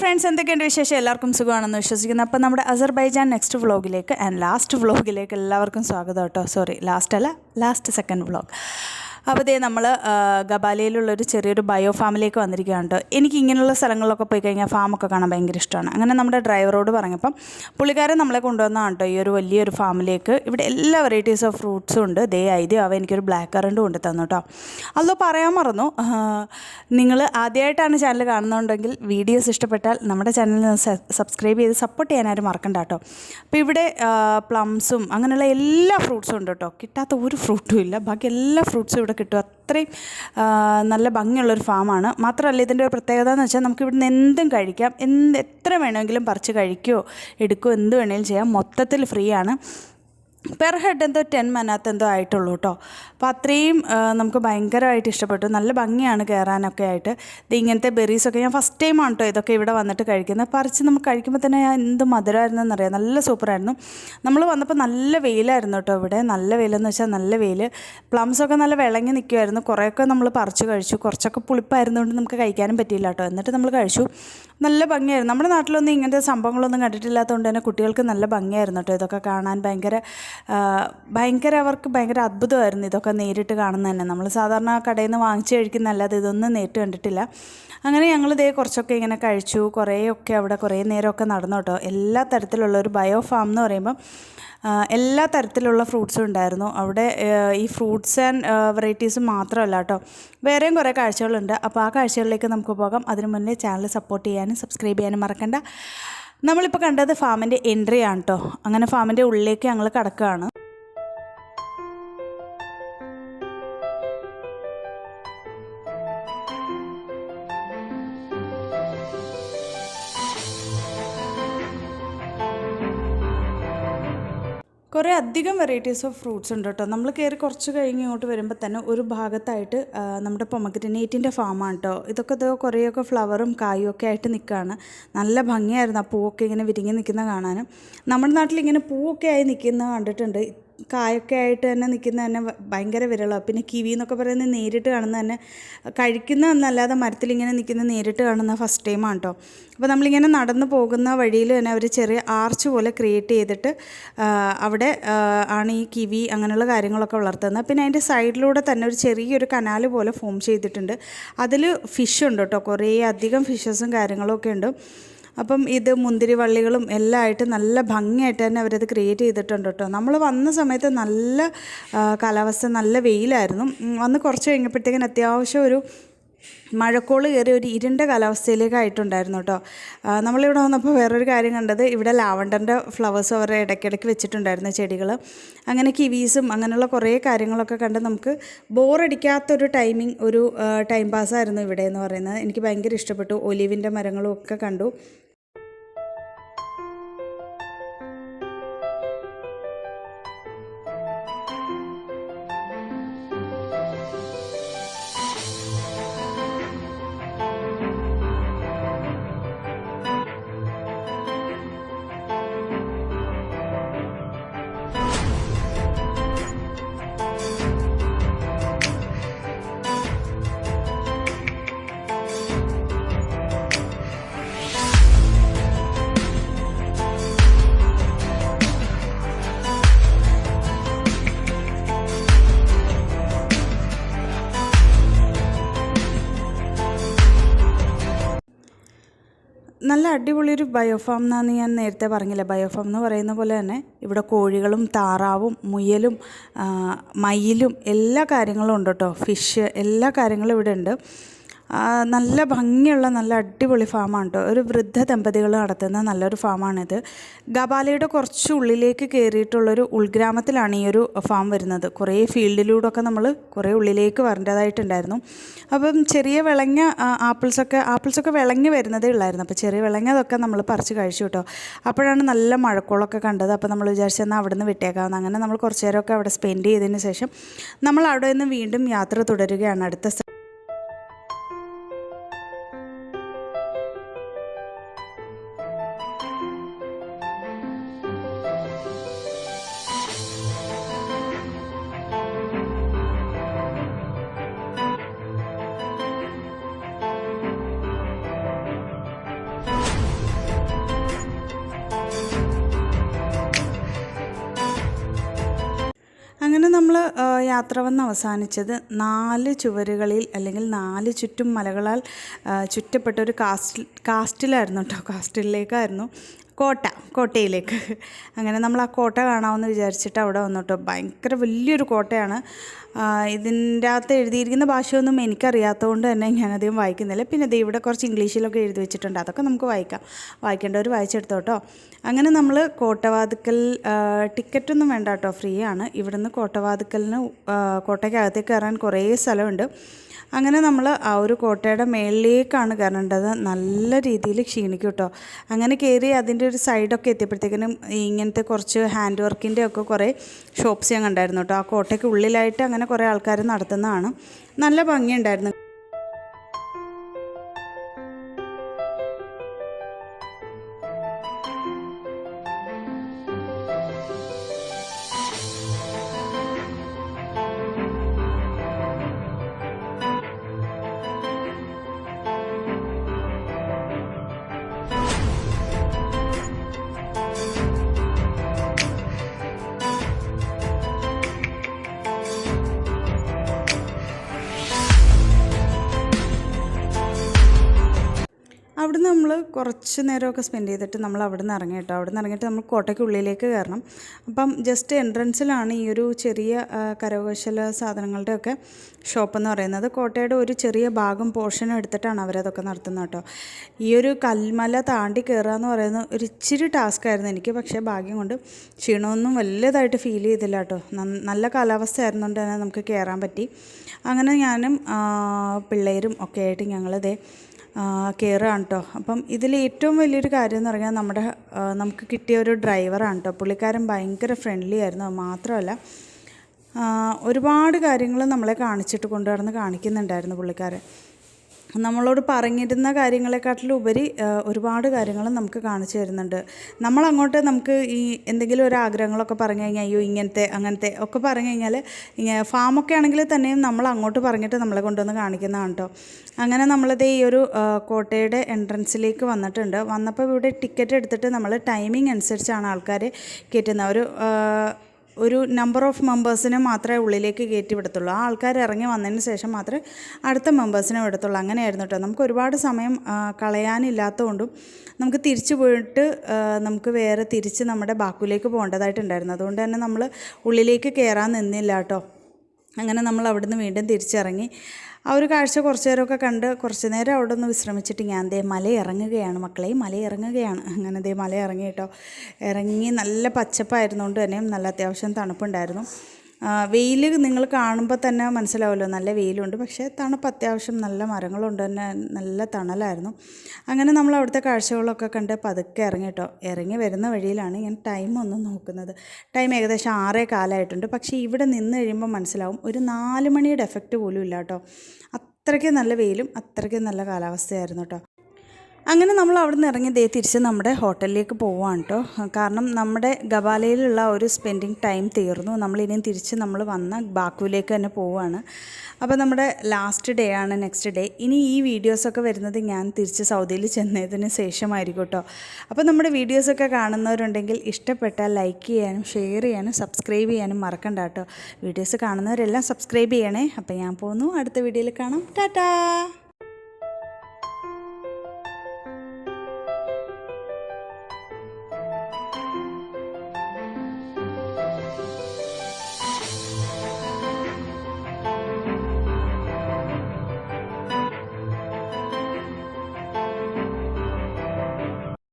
Friends എന്തൊക്കെയുണ്ട് വിശേഷം? എല്ലാവർക്കും സുഖമാണെന്ന് വിശ്വസിക്കുന്നു. അപ്പോൾ നമ്മുടെ അസർബൈജാൻ നെക്സ്റ്റ് വ്ളോഗിലേക്ക് ആൻഡ് ലാസ്റ്റ് വ്ളോഗിലേക്ക് എല്ലാവർക്കും സ്വാഗതം കേട്ടോ. സോറി ലാസ്റ്റ് അല്ല ലാസ്റ്റ് സെക്കൻഡ് വ്ളോഗ് അപ്പോൾ ഇതേ നമ്മൾ ഗബാലയിലുള്ളൊരു ചെറിയൊരു ബയോ ഫാമിലേക്ക് വന്നിരിക്കുകയാണ് കേട്ടോ എനിക്ക് ഇങ്ങനെയുള്ള സ്ഥലങ്ങളിലൊക്കെ പോയി കഴിഞ്ഞാൽ ഫാമൊക്കെ കാണാൻ ഭയങ്കര ഇഷ്ടമാണ്. അങ്ങനെ നമ്മുടെ ഡ്രൈവറോട് പറഞ്ഞപ്പം പുള്ളിക്കാരൻ നമ്മളെ കൊണ്ടുവന്നതാണ് കേട്ടോ ഈ ഒരു വലിയൊരു ഫാമിലേക്ക്. ഇവിടെ എല്ലാ വെറൈറ്റീസ് ഓഫ് ഫ്രൂട്ട്സും ഉണ്ട്. ദേ ഐദ്യം അവ എനിക്കൊരു ബ്ലാക്ക് കറണ്ട് കൊണ്ട് തന്നു കേട്ടോ അതോ പറയാൻ മറന്നു. നിങ്ങൾ ആദ്യമായിട്ടാണ് ചാനൽ കാണുന്നുണ്ടെങ്കിൽ വീഡിയോസ് ഇഷ്ടപ്പെട്ടാൽ നമ്മുടെ ചാനലിൽ സബ്സ്ക്രൈബ് ചെയ്ത് സപ്പോർട്ട് ചെയ്യാനായിട്ട് മറക്കണ്ട കേട്ടോ അപ്പോൾ ഇവിടെ പ്ലംസും അങ്ങനെയുള്ള എല്ലാ ഫ്രൂട്ട്സും ഉണ്ട് കേട്ടോ കിട്ടാത്ത ഒരു ഫ്രൂട്ടും ഇല്ല. ബാക്കി എല്ലാ ഫ്രൂട്ട്സും ഇവിടെ കിട്ടും. അത്രയും നല്ല ഭംഗിയുള്ളൊരു ഫാമാണ്. മാത്രമല്ല ഇതിന്റെ ഒരു പ്രത്യേകത എന്ന് വെച്ചാൽ നമുക്ക് ഇവിടുന്ന് എന്തും കഴിക്കാം. എന്ത് എത്ര വേണമെങ്കിലും പറിച്ച് കഴിക്കുകയോ എടുക്കുകയോ എന്ത് വേണമെങ്കിലും ചെയ്യാം. മൊത്തത്തിൽ ഫ്രീ ആണ്. പെർ ഹെഡ് എന്തോ ടെൻ മനാത്ത് എന്തോ ആയിട്ടുള്ളൂ കേട്ടോ അപ്പോൾ അത്രയും നമുക്ക് ഭയങ്കരമായിട്ട് ഇഷ്ടപ്പെട്ടു. നല്ല ഭംഗിയാണ് കയറാനൊക്കെ ആയിട്ട്. ഇത് ഇങ്ങനത്തെ ബെറീസൊക്കെ ഞാൻ ഫസ്റ്റ് ടൈമാണ് കേട്ടോ ഇതൊക്കെ ഇവിടെ വന്നിട്ട് കഴിക്കുന്നത്. പറിച്ച് നമുക്ക് കഴിക്കുമ്പോൾ തന്നെ എന്ത് മധുരമായിരുന്നെന്നറിയാം? നല്ല സൂപ്പറായിരുന്നു. നമ്മൾ വന്നപ്പോൾ നല്ല വെയിലായിരുന്നു കേട്ടോ ഇവിടെ. നല്ല വെയിലെന്ന് വെച്ചാൽ നല്ല വെയിൽ പ്ലംസൊക്കെ നല്ല വിളങ്ങി നിൽക്കുമായിരുന്നു കുറേയൊക്കെ നമ്മൾ പറിച്ച് കഴിച്ചു. കുറച്ചൊക്കെ പുളിപ്പായിരുന്നുകൊണ്ട് നമുക്ക് കഴിക്കാനും പറ്റിയില്ല കേട്ടോ എന്നിട്ട് നമ്മൾ കഴിച്ചു. നല്ല ഭംഗിയായിരുന്നു. നമ്മുടെ നാട്ടിലൊന്നും ഇങ്ങനത്തെ സംഭവങ്ങളൊന്നും കണ്ടിട്ടില്ലാത്തതുകൊണ്ട് തന്നെ കുട്ടികൾക്ക് നല്ല ഭംഗിയായിരുന്നു കേട്ടോ ഇതൊക്കെ കാണാൻ. ഭയങ്കര ഭയങ്കര അവർക്ക് ഭയങ്കര അത്ഭുതമായിരുന്നു ഇതൊക്കെ നേരിട്ട് കാണുന്നത് തന്നെ. നമ്മൾ സാധാരണ കടയിൽ നിന്ന് വാങ്ങിച്ച് കഴിക്കുന്നല്ലാതെ ഇതൊന്നും നേരിട്ട് കണ്ടിട്ടില്ല. അങ്ങനെ ഞങ്ങൾ ഇതേ കുറച്ചൊക്കെ ഇങ്ങനെ കഴിച്ചു. കുറേയൊക്കെ അവിടെ കുറേ നേരമൊക്കെ നടന്നു കേട്ടോ. എല്ലാ തരത്തിലുള്ള ഒരു ബയോ ഫാം എന്ന് പറയുമ്പം എല്ലാ തരത്തിലുള്ള ഫ്രൂട്ട്സും ഉണ്ടായിരുന്നു. അവിടെ ഈ ഫ്രൂട്ട്സ് ആൻഡ് വെറൈറ്റീസ് മാത്രമല്ല കേട്ടോ. വേറെയും കുറേ കാഴ്ചകളുണ്ട്. അപ്പോൾ ആ കാഴ്ചകളിലേക്ക് നമുക്ക് പോകാം. അതിനു മുന്നേ ചാനൽ സപ്പോർട്ട് ചെയ്യാനും സബ്സ്ക്രൈബ് ചെയ്യാനും മറക്കണ്ട. നമ്മളിപ്പോൾ കണ്ടത് ഫാമിന്റെ എൻട്രി ആണ് കേട്ടോ അങ്ങനെ ഫാമിന്റെ ഉള്ളിലേക്ക് ഞങ്ങൾ കിടക്കുകയാണ് കുറേ അധികം വെറൈറ്റീസ് ഓഫ് ഫ്രൂട്ട്സ് ഉണ്ട് കേട്ടോ. നമ്മൾ കയറി കുറച്ച് കഴിഞ്ഞ് ഇങ്ങോട്ട് വരുമ്പോൾ തന്നെ ഒരു ഭാഗത്തായിട്ട് നമ്മുടെ പൊമഗ്രനേറ്റിന്റെ ഫാമാണ് കേട്ടോ ഇതൊക്കെ ഇതോ കുറേയൊക്കെ ഫ്ലവറും കായും ഒക്കെ ആയിട്ട് നിൽക്കുകയാണ് നല്ല ഭംഗിയായിരുന്നു ആ പൂവൊക്കെ ഇങ്ങനെ വിരിങ്ങി നിൽക്കുന്ന കാണാനും. നമ്മുടെ നാട്ടിൽ ഇങ്ങനെ പൂവൊക്കെ ആയി നിൽക്കുന്ന കണ്ടിട്ടുണ്ട്. കായൊക്കെ ആയിട്ട് തന്നെ നിൽക്കുന്ന തന്നെ ഭയങ്കര വിരളമാണ് പിന്നെ കിവി എന്നൊക്കെ പറയുന്നത് നേരിട്ട് കാണുന്ന തന്നെ കഴിക്കുന്ന എന്നല്ലാതെ മരത്തിലിങ്ങനെ നിൽക്കുന്ന നേരിട്ട് കാണുന്ന ഫസ്റ്റ് ടൈമാണ് കേട്ടോ അപ്പോൾ നമ്മളിങ്ങനെ നടന്നു പോകുന്ന വഴിയിൽ തന്നെ അവർ ചെറിയ ആർച്ച് പോലെ ക്രിയേറ്റ് ചെയ്തിട്ട് അവിടെ ആണ് ഈ കിവി അങ്ങനെയുള്ള കാര്യങ്ങളൊക്കെ വളർത്തുന്നത്. പിന്നെ അതിന്റെ സൈഡിലൂടെ തന്നെ ഒരു ചെറിയൊരു കനാൽ പോലെ ഫോം ചെയ്തിട്ടുണ്ട്. അതിൽ ഫിഷ് ഉണ്ട് കേട്ടോ കുറേ അധികം ഫിഷസും കാര്യങ്ങളൊക്കെ ഉണ്ട്. അപ്പം ഇത് മുന്തിരി വള്ളികളും എല്ലാം ആയിട്ട് നല്ല ഭംഗിയായിട്ട് തന്നെ അവരത് ക്രിയേറ്റ് ചെയ്തിട്ടുണ്ട് കേട്ടോ. നമ്മൾ വന്ന സമയത്ത് നല്ല കാലാവസ്ഥ നല്ല വെയിലായിരുന്നു. വന്ന് കുറച്ച് കഴിഞ്ഞപ്പോഴത്തേക്കിന് അത്യാവശ്യം ഒരു മഴക്കോൾ കയറി ഒരു ഇരുണ്ട കാലാവസ്ഥയിലേക്ക് ആയിട്ടുണ്ടായിരുന്നു കേട്ടോ. നമ്മളിവിടെ വന്നപ്പോൾ വേറൊരു കാര്യം കണ്ടത് ഇവിടെ ലാവണ്ടറിന്റെ ഫ്ലവേഴ്സ് അവർ ഇടയ്ക്കിടയ്ക്ക് വെച്ചിട്ടുണ്ടായിരുന്നു ചെടികൾ അങ്ങനെ കിവീസും അങ്ങനെയുള്ള കുറേ കാര്യങ്ങളൊക്കെ കണ്ട് നമുക്ക് ബോറടിക്കാത്തൊരു ടൈമിങ് ഒരു ടൈം പാസ്സായിരുന്നു ഇവിടെ എന്ന് പറയുന്നത്. എനിക്ക് ഭയങ്കര ഇഷ്ടപ്പെട്ടു. ഒലിവിന്റെ മരങ്ങളും ഒക്കെ കണ്ടു. നല്ല അടിപൊളി ഒരു ബയോഫാം എന്നാന്ന് ഞാൻ നേരത്തെ പറഞ്ഞില്ല. ബയോഫാം എന്ന് പറയുന്ന പോലെ തന്നെ ഇവിടെ കോഴികളും താറാവും മുയലും മയിലും എല്ലാ കാര്യങ്ങളും ഉണ്ട് കേട്ടോ. ഫിഷ് എല്ലാ കാര്യങ്ങളും ഇവിടെ ഉണ്ട്. നല്ല ഭംഗിയുള്ള നല്ല അടിപൊളി ഫാമാണ് കേട്ടോ ഒരു വൃദ്ധ ദമ്പതികൾ നടത്തുന്ന നല്ലൊരു ഫാമാണിത്. ഗബാലയുടെ കുറച്ച് ഉള്ളിലേക്ക് കയറിയിട്ടുള്ളൊരു ഉൾഗ്രാമത്തിലാണ് ഈ ഒരു ഫാം വരുന്നത്. കുറേ ഫീൽഡിലൂടെ ഒക്കെ നമ്മൾ കുറേ ഉള്ളിലേക്ക് വരേണ്ടതായിട്ടുണ്ടായിരുന്നു. അപ്പം ചെറിയ വിളഞ്ഞ ആപ്പിൾസൊക്കെ ആപ്പിൾസൊക്കെ വിളഞ്ഞ് വരുന്നതേ ഉള്ളായിരുന്നു. അപ്പോൾ ചെറിയ വിളഞ്ഞതൊക്കെ നമ്മൾ പറിച്ച് കഴിച്ചു കേട്ടോ അപ്പോഴാണ് നല്ല മഴക്കോളൊക്കെ കണ്ടത്. അപ്പോൾ നമ്മൾ വിചാരിച്ചെന്നാൽ അവിടെ നിന്ന് വിട്ടേക്കാവുന്ന. അങ്ങനെ നമ്മൾ കുറച്ച് നേരമൊക്കെ അവിടെ സ്പെൻഡ് ചെയ്തതിന് ശേഷം നമ്മൾ അവിടെ നിന്ന് വീണ്ടും യാത്ര തുടരുകയാണ്. അടുത്ത യാത്ര വന്ന് അവസാനിച്ചത് നാല് ചുവരുകളിൽ അല്ലെങ്കിൽ നാല് ചുറ്റും മലകളാൽ ചുറ്റപ്പെട്ട ഒരു കാസ്റ്റിൽ കാസ്റ്റിലായിരുന്നു കേട്ടോ കാസ്റ്റിലേക്കായിരുന്നു. കോട്ട കോട്ടയിലേക്ക്. അങ്ങനെ നമ്മൾ ആ കോട്ട കാണാമെന്ന് വിചാരിച്ചിട്ട് അവിടെ വന്നിട്ട്. ഭയങ്കര വലിയൊരു കോട്ടയാണ്. ഇതിന്റെ അകത്ത് എഴുതിയിരിക്കുന്ന ഭാഷയൊന്നും എനിക്കറിയാത്തതുകൊണ്ട് തന്നെ ഞാനധികം വായിക്കുന്നില്ല. പിന്നെ ദേ ഇവിടെ കുറച്ച് ഇംഗ്ലീഷിലൊക്കെ എഴുതി വെച്ചിട്ടുണ്ട്. അതൊക്കെ നമുക്ക് വായിക്കാം. വായിക്കേണ്ടവർ വായിച്ചെടുത്തോട്ടോ. അങ്ങനെ നമ്മൾ കോട്ടവാതുക്കൽ ടിക്കറ്റൊന്നും വേണ്ട കേട്ടോ. ഫ്രീ ആണ്. ഇവിടുന്ന് കോട്ടവാതുക്കലിന് കോട്ടയ്ക്കകത്തേക്ക് കയറാൻ കുറേ സ്ഥലമുണ്ട്. അങ്ങനെ നമ്മൾ ആ ഒരു കോട്ടയുടെ മേളിലേക്കാണ് കയറേണ്ടത് നല്ല രീതിയിൽ ക്ഷീണിക്കും കേട്ടോ അങ്ങനെ കയറി അതിന്റെ ഒരു സൈഡൊക്കെ എത്തിയപ്പോഴത്തേക്കിനും ഇങ്ങനത്തെ കുറച്ച് ഹാൻഡ് വർക്കിന്റെ ഒക്കെ കുറേ ഷോപ്സ് ഞാൻ കണ്ടായിരുന്നു കേട്ടോ ആ കോട്ടയ്ക്ക് ഉള്ളിലായിട്ട് അങ്ങനെ കുറേ ആൾക്കാർ നടത്തുന്നതാണ്. നല്ല ഭംഗിയുണ്ടായിരുന്നു. അവിടുന്ന് നമ്മൾ കുറച്ച് നേരമൊക്കെ സ്പെൻഡ് ചെയ്തിട്ട് നമ്മൾ അവിടെ നിന്ന് ഇറങ്ങി കേട്ടോ. അവിടെ നിന്ന് ഇറങ്ങിയിട്ട് നമ്മൾ കോട്ടയ്ക്കുള്ളിലേക്ക് കയറണം. അപ്പം ജസ്റ്റ് എൻട്രൻസിലാണ് ഈ ഒരു ചെറിയ കരകൗശല സാധനങ്ങളുടെയൊക്കെ ഷോപ്പ് എന്ന് പറയുന്നത്. കോട്ടയുടെ ഒരു ചെറിയ ഭാഗം പോർഷനും എടുത്തിട്ടാണ് അവരതൊക്കെ നടത്തുന്നത് കേട്ടോ. ഈ ഒരു കൽമല താണ്ടി കയറുക എന്ന് പറയുന്നത് ഒരു ഇച്ചിരി ടാസ്ക് ആയിരുന്നു എനിക്ക്. പക്ഷേ ഭാഗ്യം കൊണ്ട് ക്ഷീണമൊന്നും വലുതായിട്ട് ഫീൽ ചെയ്തില്ല കേട്ടോ. നല്ല കാലാവസ്ഥ ആയിരുന്നുകൊണ്ട് തന്നെ നമുക്ക് കയറാൻ പറ്റി. അങ്ങനെ ഞാനും പിള്ളേരും ഒക്കെ ആയിട്ട് ഞങ്ങളിതേ കയറുകയാണ് അപ്പം ഇതിൽ ഏറ്റവും വലിയൊരു കാര്യം എന്ന് പറഞ്ഞാൽ നമ്മുടെ നമുക്ക് കിട്ടിയ ഒരു ഡ്രൈവറാണ് കേട്ടോ പുള്ളിക്കാരൻ ഭയങ്കര ഫ്രണ്ട്ലി ആയിരുന്നു. മാത്രമല്ല ഒരുപാട് കാര്യങ്ങൾ നമ്മളെ കാണിച്ചിട്ട് കൊണ്ടുവന്ന് കാണിക്കുന്നുണ്ടായിരുന്നു പുള്ളിക്കാരൻ. നമ്മളോട് പറഞ്ഞിരുന്ന കാര്യങ്ങളെക്കാട്ടിലും ഉപരി ആ, ഒരുപാട് കാര്യങ്ങൾ നമുക്ക് കാണിച്ചു തരുന്നുണ്ട്. നമ്മളങ്ങോട്ട് നമുക്ക് ഈ എന്തെങ്കിലും ഒരു ആഗ്രഹങ്ങളൊക്കെ പറഞ്ഞു കഴിഞ്ഞാൽ അയ്യോ ഇങ്ങനത്തെ അങ്ങനത്തെ ഒക്കെ പറഞ്ഞു കഴിഞ്ഞാൽ ഫാമൊക്കെ ആണെങ്കിൽ തന്നെയും നമ്മൾ അങ്ങോട്ട് പറഞ്ഞിട്ട് നമ്മളെ കൊണ്ടുവന്ന് കാണിക്കുന്നതാണ് കേട്ടോ അങ്ങനെ നമ്മളിത് ഈ ഒരു കോട്ടയുടെ എൻട്രൻസിലേക്ക് വന്നിട്ടുണ്ട്. വന്നപ്പോൾ ഇവിടെ ടിക്കറ്റ് എടുത്തിട്ട് നമ്മൾ ടൈമിംഗ് അനുസരിച്ചാണ് ആൾക്കാരെ കയറ്റുന്നത്. ഒരു ഒരു നമ്പർ ഓഫ് മെമ്പേഴ്സിനെ മാത്രമേ ഉള്ളിലേക്ക് കയറ്റി വിടത്തുള്ളൂ. ആ ആൾക്കാർ ഇറങ്ങി വന്നതിന് ശേഷം മാത്രമേ അടുത്ത മെമ്പേഴ്സിനെ വിടത്തുള്ളൂ. അങ്ങനെയായിരുന്നു കേട്ടോ നമുക്ക് ഒരുപാട് സമയം കളയാനില്ലാത്തതുകൊണ്ടും നമുക്ക് തിരിച്ചു പോയിട്ട് നമുക്ക് വേറെ തിരിച്ച് നമ്മുടെ ബാക്കുലേക്ക് പോകേണ്ടതായിട്ടുണ്ടായിരുന്നു. അതുകൊണ്ട് തന്നെ നമ്മൾ ഉള്ളിലേക്ക് കയറാൻ നിന്നില്ല കേട്ടോ അങ്ങനെ നമ്മൾ അവിടുന്ന് വീണ്ടും തിരിച്ചിറങ്ങി. ആ ഒരു കാഴ്ച കുറച്ച് നേരമൊക്കെ കണ്ട് കുറച്ച് നേരം അവിടെ ഒന്ന് വിശ്രമിച്ചിട്ട് ഞാൻ ദേ മല ഇറങ്ങുകയാണ് മക്കളെ മല ഇറങ്ങുകയാണ് അങ്ങനെ ദേ മല ഇറങ്ങി കേട്ടോ. ഇറങ്ങി നല്ല പച്ചപ്പായിരുന്നുകൊണ്ട് തന്നെ നല്ല അത്യാവശ്യം തണുപ്പുണ്ടായിരുന്നു. വെയിൽ നിങ്ങൾ കാണുമ്പോൾ തന്നെ മനസ്സിലാവുമല്ലോ നല്ല വെയിലുണ്ട്. പക്ഷേ തണുപ്പ് അത്യാവശ്യം നല്ല മരങ്ങളുണ്ട് തന്നെ നല്ല തണലായിരുന്നു. അങ്ങനെ നമ്മൾ അവിടുത്തെ കാഴ്ചകളൊക്കെ കണ്ട് പതുക്കെ ഇറങ്ങി കേട്ടോ ഇറങ്ങി വരുന്ന വഴിയിലാണ് ഞാൻ ടൈം ഒന്ന് നോക്കുന്നത്. ടൈം ഏകദേശം ആറേ കാലമായിട്ടുണ്ട് പക്ഷേ ഇവിടെ നിന്ന് കഴിയുമ്പോൾ മനസ്സിലാവും ഒരു നാല് മണിയുടെ എഫക്റ്റ് പോലും ഇല്ല കേട്ടോ അത്രയ്ക്ക് നല്ല വെയിലും അത്രയ്ക്ക് നല്ല കാലാവസ്ഥയായിരുന്നു കേട്ടോ അങ്ങനെ നമ്മൾ അവിടെ നിന്ന് ഇറങ്ങി ദേ തിരിച്ച് നമ്മുടെ ഹോട്ടലിലേക്ക് പോവാണ് കേട്ടോ കാരണം നമ്മുടെ ഗബാലയിലുള്ള ഒരു സ്പെൻഡിങ് ടൈം തീർന്നു. നമ്മളിനിയും തിരിച്ച് നമ്മൾ വന്ന ബാക്കുവിലേക്ക് തന്നെ പോവുകയാണ് അപ്പോൾ നമ്മുടെ ലാസ്റ്റ് ഡേ ആണ് നെക്സ്റ്റ് ഡേ ഇനി ഈ വീഡിയോസൊക്കെ വരുന്നത് ഞാൻ തിരിച്ച് സൗദിയിൽ ചെന്നതിന് ശേഷമായിരിക്കും കേട്ടോ അപ്പോൾ നമ്മുടെ വീഡിയോസൊക്കെ കാണുന്നവരുണ്ടെങ്കിൽ ഇഷ്ടപ്പെട്ടാൽ ലൈക്ക് ചെയ്യാനും ഷെയർ ചെയ്യാനും സബ്സ്ക്രൈബ് ചെയ്യാനും മറക്കണ്ട കേട്ടോ വീഡിയോസ് കാണുന്നവരെല്ലാം സബ്സ്ക്രൈബ് ചെയ്യണേ. അപ്പോൾ ഞാൻ പോകുന്നു. അടുത്ത വീഡിയോയിൽ കാണാം. ടാറ്റാ!